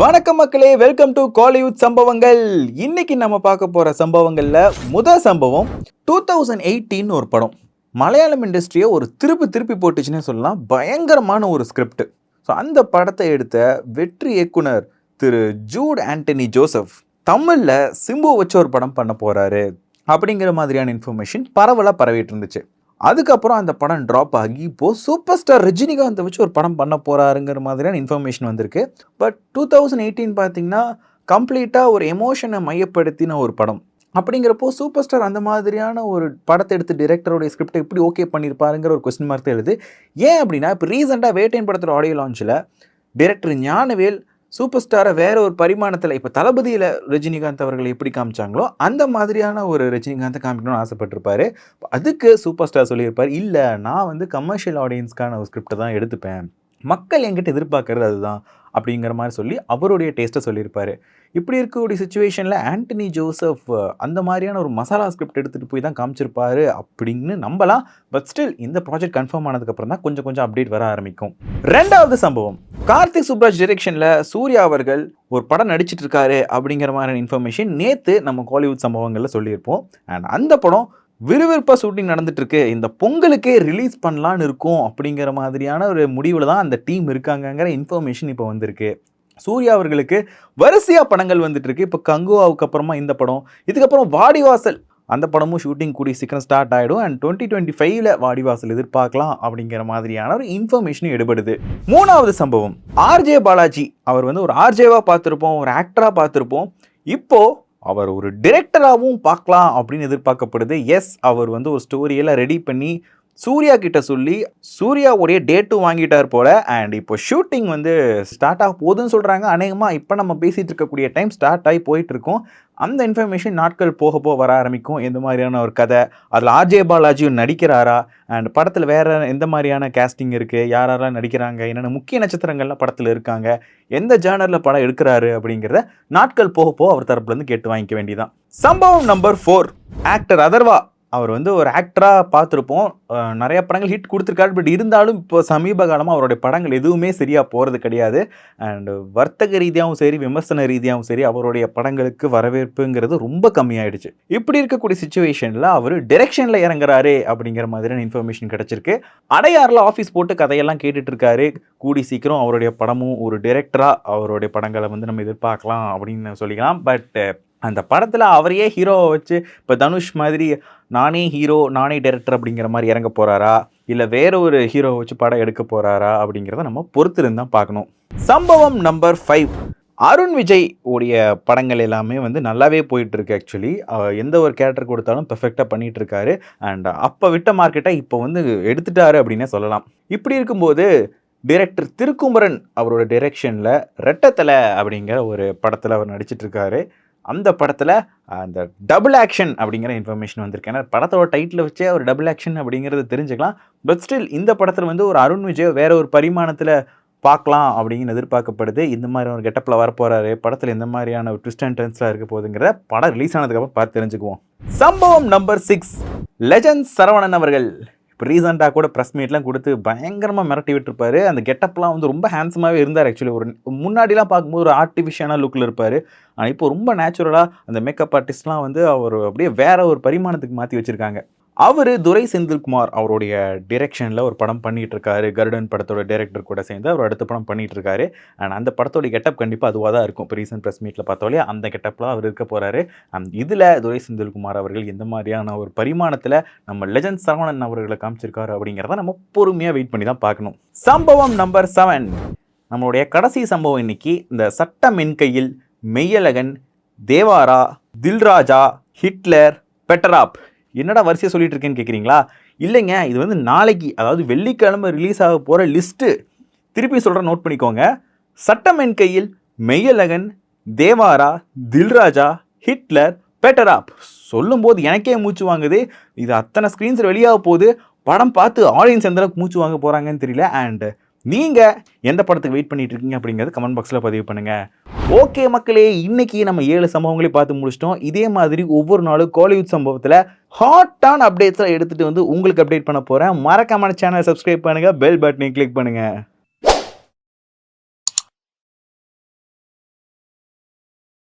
வணக்கம் மக்களே welcome to Kollywood சம்பவங்கள். இன்னைக்கு நம்ம பார்க்க போற சம்பவங்கள்ல முதல் சம்பவம் டூ தௌசண்ட் எயிட்டீன் ஒரு படம். மலையாளம் இண்டஸ்ட்ரியை ஒரு திருப்பி திருப்பி போட்டுச்சுன்னே சொல்லலாம். பயங்கரமான ஒரு ஸ்கிரிப்ட் ஸோ அந்த படத்தை எடுத்த வெற்றி இயக்குனர் திரு ஜூட் ஆண்டனி ஜோசப் தமிழில் சிம்பு வச்சு ஒரு படம் பண்ண போகிறாரு அப்படிங்கிற மாதிரியான இன்ஃபர்மேஷன் பரவலாக பரவிட்டு இருந்துச்சு. அதுக்கப்புறம் அந்த படம் ட்ராப் ஆகி இப்போது சூப்பர் ஸ்டார் ரஜினிகாந்தை வச்சு ஒரு படம் பண்ண போகிறாருங்கிற மாதிரியான இன்ஃபர்மேஷன் வந்திருக்கு. பட் டூ தௌசண்ட் எயிட்டீன் பார்த்தீங்கன்னா கம்ப்ளீட்டாக ஒரு எமோஷனை மையப்படுத்தின ஒரு படம். அப்படிங்கிறப்போ சூப்பர் ஸ்டார் அந்த மாதிரியான ஒரு படத்தை எடுத்து டிரெக்டருடைய ஸ்கிரிப்டை எப்படி ஓகே பண்ணியிருப்பாருங்கிற ஒரு கொஸ்டின் மார்க் எழுது. ஏன் அப்படின்னா இப்போ ரீசெண்டாக வேட்டையன் படத்தோட ஆடியோ லான்ச்சில் டிரெக்டர் ஞானவேல் சூப்பர் ஸ்டாரை வேற ஒரு பரிமாணத்தில் இப்போ தளபதியில் ரஜினிகாந்த் அவர்களை எப்படி காமிச்சாங்களோ அந்த மாதிரியான ஒரு ரஜினிகாந்தை காமிக்கணும்னு ஆசைப்பட்டிருப்பாரு. அதுக்கு சூப்பர் ஸ்டார் சொல்லியிருப்பார் இல்லை நான் வந்து கமர்ஷியல் ஆடியன்ஸ்க்கான ஒரு ஸ்கிரிப்டை தான் எடுத்துப்பேன். மக்கள் என்கிட்ட எதிர்பார்க்கறது அதுதான் அப்படிங்கிற மாதிரி சொல்லி அவருடைய டேஸ்ட்டை சொல்லியிருப்பார். இப்படி இருக்கக்கூடிய சுச்சுவேஷனில் ஆண்டனி ஜோசப் அந்த மாதிரியான ஒரு மசாலா ஸ்கிரிப்ட் எடுத்துகிட்டு போய் தான் காமிச்சிருப்பாரு அப்படின்னு நம்பலாம். பட் ஸ்டில் இந்த ப்ராஜெக்ட் கன்ஃபார்ம் ஆனதுக்கப்புறம் தான் கொஞ்சம் கொஞ்சம் அப்டேட் வர ஆரம்பிக்கும். ரெண்டாவது சம்பவம். கார்த்திக் சுப்ராஜ் டிரெக்ஷனில் சூர்யா அவர்கள் ஒரு படம் நடிச்சிட்டு இருக்காரு அப்படிங்கிற மாதிரியான இன்ஃபர்மேஷன் நேற்று நம்ம காலிவுட் சம்பவங்களில் சொல்லியிருப்போம். அண்ட் அந்த படம் விறுவிறுப்பாக ஷூட்டிங் நடந்துட்டுருக்கு. இந்த பொங்கலுக்கே ரிலீஸ் பண்ணலான்னு இருக்கும் அப்படிங்கிற மாதிரியான ஒரு முடிவில் தான் அந்த டீம் இருக்காங்கங்கிற இன்ஃபர்மேஷன் இப்போ வந்திருக்கு. சூர்யா அவர்களுக்கு வரிசையாக படங்கள் வந்துட்டுருக்கு. இப்போ கங்குவாவுக்கு அப்புறமா இந்த படம் இதுக்கப்புறம் வாடிவாசல். அந்த படமும் ஷூட்டிங் கூடி சீக்கிரம் ஸ்டார்ட் ஆகிடும் அண்ட் டுவெண்ட்டி டுவெண்ட்டி ஃபைவ்ல வாடிவாசல் எதிர்பார்க்கலாம் அப்படிங்கிற மாதிரியான ஒரு இன்ஃபர்மேஷனும் எடுபடுது. மூணாவது சம்பவம் ஆர்ஜே பாலாஜி. அவர் வந்து ஒரு ஆர்ஜேவாக பார்த்துருப்போம் ஒரு ஆக்டராக பார்த்துருப்போம். இப்போது அவர் ஒரு டிரெக்டராகவும் பார்க்கலாம் அப்படின்னு எதிர்பார்க்கப்படுது. எஸ் அவர் வந்து ஒரு ஸ்டோரியெல்லாம் ரெடி பண்ணி சூர்யா கிட்ட சொல்லி சூர்யாவுடைய டேட்டும் வாங்கிட்டார் போல. அண்ட் இப்போ ஷூட்டிங் வந்து ஸ்டார்ட் ஆக போகுதுன்னு சொல்கிறாங்க அநேகமாக இப்போ நம்ம பேசிகிட்டு இருக்கக்கூடிய டைம் ஸ்டார்ட் ஆகி போயிட்டு இருக்கோம். அந்த இன்ஃபர்மேஷன் நாட்கள் போக போக வர ஆரம்பிக்கும். எந்த மாதிரியான ஒரு கதை. அதில் ஆர்ஜே பாலாஜியும் நடிக்கிறாரா? அண்ட் படத்தில் வேறு எந்த மாதிரியான கேஸ்டிங் இருக்குது யார் யாரெல்லாம் நடிக்கிறாங்க? என்னென்ன முக்கிய நட்சத்திரங்கள்லாம் படத்தில் இருக்காங்க? எந்த ஜேனரில் படம் எடுக்கிறாரு அப்படிங்கிறத நாட்கள் போக போக அவர் தரப்புலேருந்து கேட்டு வாங்கிக்க வேண்டியதான் சம்பவம் நம்பர் ஃபோர் ஆக்டர் அதர்வா. அவர் வந்து ஒரு ஆக்டராக பார்த்துருப்போம். நிறைய படங்கள் ஹிட் கொடுத்துருக்காரு. பட் இருந்தாலும் இப்போ சமீப காலமாக அவருடைய படங்கள் எதுவுமே சரியாக போகிறது கிடையாது. அண்ட் வர்த்தக ரீதியாகவும் சரி விமர்சன ரீதியாகவும் சரி அவருடைய படங்களுக்கு வரவேற்புங்கிறது ரொம்ப கம்மியாயிடுச்சு. இப்படி இருக்கக்கூடிய சுச்சுவேஷனில் அவர் டிரெக்ஷனில் இறங்குறாரு அப்படிங்கிற மாதிரியான இன்ஃபர்மேஷன் கிடச்சிருக்கு. அடையாறில் ஆஃபீஸ் போட்டு கதையெல்லாம் கேட்டுட்டு இருக்காரு கூடி சீக்கிரம் அவருடைய படமும் ஒரு டிரெக்டராக அவருடைய படங்களை வந்து நம்ம எதிர்பார்க்கலாம் அப்படின்னு சொல்லிக்கலாம். பட் அந்த படத்தில் அவரையே ஹீரோவை வச்சு இப்போ தனுஷ் மாதிரி நானே ஹீரோ நானே டைரக்டர் அப்படிங்கிற மாதிரி இறங்க போகிறாரா இல்லை வேற ஒரு ஹீரோவை வச்சு படம் எடுக்க போகிறாரா அப்படிங்கிறத நம்ம பொறுத்திருந்து தான் பார்க்கணும். சம்பவம் நம்பர் ஃபைவ் அருண் விஜய் உடைய படங்கள் எல்லாமே வந்து நல்லாவே போயிட்டுருக்கு ஆக்சுவலி எந்த ஒரு கேரக்டர் கொடுத்தாலும் பெர்ஃபெக்டாக பண்ணிகிட்ருக்காரு அண்ட் அப்போ விட்ட மார்க்கெட்டை இப்போ வந்து எடுத்துட்டாரு அப்படின்னே சொல்லலாம். இப்படி இருக்கும்போது டிரெக்டர் திருக்குமரன் அவரோட டிரெக்ஷனில் ரெட்டத்தலை அப்படிங்கிற ஒரு படத்தில் அவர் நடிச்சிட்ருக்காரு அந்த படத்தில் அந்த டபுள் ஆக்ஷன் அப்படிங்கிற இன்ஃபர்மேஷன் வந்திருக்கு. ஏன்னா படத்தோட டைட்டில் வச்சே ஒரு டபுள் ஆக்ஷன் அப்படிங்கிறது தெரிஞ்சுக்கலாம். பட் ஸ்டில் இந்த படத்தில் வந்து ஒரு அருண் விஜய் வேற ஒரு பரிமாணத்தில் பார்க்கலாம் அப்படின்னு எதிர்பார்க்கப்படுது. இந்த மாதிரி ஒரு கெட்டப்பில் வரப்போகிறாரு படத்தில் எந்த மாதிரியான ஒரு ட்விஸ்ட் அண்ட் டர்ன்ஸ்லாம் இருக்க போகுதுங்கிற படம் ரிலீஸ் ஆனதுக்கப்புறம் பார்த்து தெரிஞ்சுக்குவோம். சம்பவம் நம்பர் சிக்ஸ் லெஜண்ட் சரவணன் அவர்கள். இப்போ ரீசெண்டாக கூட ப்ரெஸ் மீட்லாம் கொடுத்து பயங்கரமாக மிரட்டி விட்டுருப்பாரு. அந்த கெட்டப்லாம் வந்து ரொம்ப ஹேண்ட்ஸமாகவே இருந்தார் ஆக்சுவலி ஒரு முன்னாடிலாம் பார்க்கும்போது ஒரு ஆர்டிஃபிஷியலான லுக்கில் இருப்பார். ஆனால் இப்போ ரொம்ப நேச்சுரலாக அந்த மேக்கப் ஆர்டிஸ்ட்லாம் வந்து அவர் அப்படியே வேற ஒரு பரிமாணத்துக்கு மாற்றி வச்சுருக்காங்க. அவர் துரை செந்தில்குமார் அவருடைய டிரெக்ஷனில் ஒரு படம் பண்ணிகிட்டு இருக்காரு கருடன் படத்தோட டேரக்டர் கூட சேர்ந்து அவர் அடுத்த படம் பண்ணிகிட்டு இருக்காரு அண்ட் அந்த படத்தோட கெட்டப் கண்டிப்பாக அதுவாக தான் இருக்கும். இப்போ ரீசன்ட் ப்ரெஸ் மீட்டில் பார்த்தாலே அந்த கெட்டப்பில் அவர் இருக்க போகிறாரு இதில் துரை செந்தில்குமார் அவர்கள் எந்த மாதிரியான ஒரு பரிமாணத்தில் நம்ம லெஜண்ட் சரவணன் அவர்களை காமிச்சிருக்காரு அப்படிங்கிறத நம்ம பொறுமையாக வெயிட் பண்ணி தான் பார்க்கணும். சம்பவம் நம்பர் செவன் நம்மளுடைய கடைசி சம்பவம் இன்னைக்கு இந்த சட்ட மென்கையில் மெய்யழகன் தேவாரா தில்ராஜா ஹிட்லர் பெட்டராப். என்னடா வரிசையாக சொல்லிட்டு இருக்கேன்னு கேட்குறீங்களா இல்லைங்க இது வந்து நாளைக்கு அதாவது வெள்ளிக்கிழமை ரிலீஸ் ஆக போகிற லிஸ்ட்டு திருப்பி சொல்கிறேன் நோட் பண்ணிக்கோங்க. சட்டமென் கையில் மெய்யழகன் தேவாரா தில்ராஜா ஹிட்லர் பெட்டராப். சொல்லும்போது எனக்கே மூச்சு வாங்குது. இது அத்தனை ஸ்க்ரீன்ஸில் வெளியாக போகுது. படம் பார்த்து ஆடியன்ஸ் எந்த அளவுக்கு மூச்சு வாங்க போகிறாங்கன்னு தெரியல. அண்ட் நீங்கள் எந்த படத்துக்கு வெயிட் பண்ணிட்டு இருக்கீங்க அப்படிங்கிறது கமெண்ட் பாக்ஸில் பதிவு பண்ணுங்கள் ஓகே மக்களே இன்னைக்கு நம்ம ஏழு சம்பவங்களையும் பார்த்து முடிச்சிட்டோம். இதே மாதிரி ஒவ்வொரு நாளும் கோலிவுட் சம்பவத்தில் ஹாட்டான அப்டேட்ஸ்லாம் எடுத்துகிட்டு வந்து உங்களுக்கு அப்டேட் பண்ண போகிறேன் மறக்காம சேனல் சப்ஸ்கிரைப் பண்ணுங்கள் பெல் பட்டனையும் கிளிக் பண்ணுங்கள்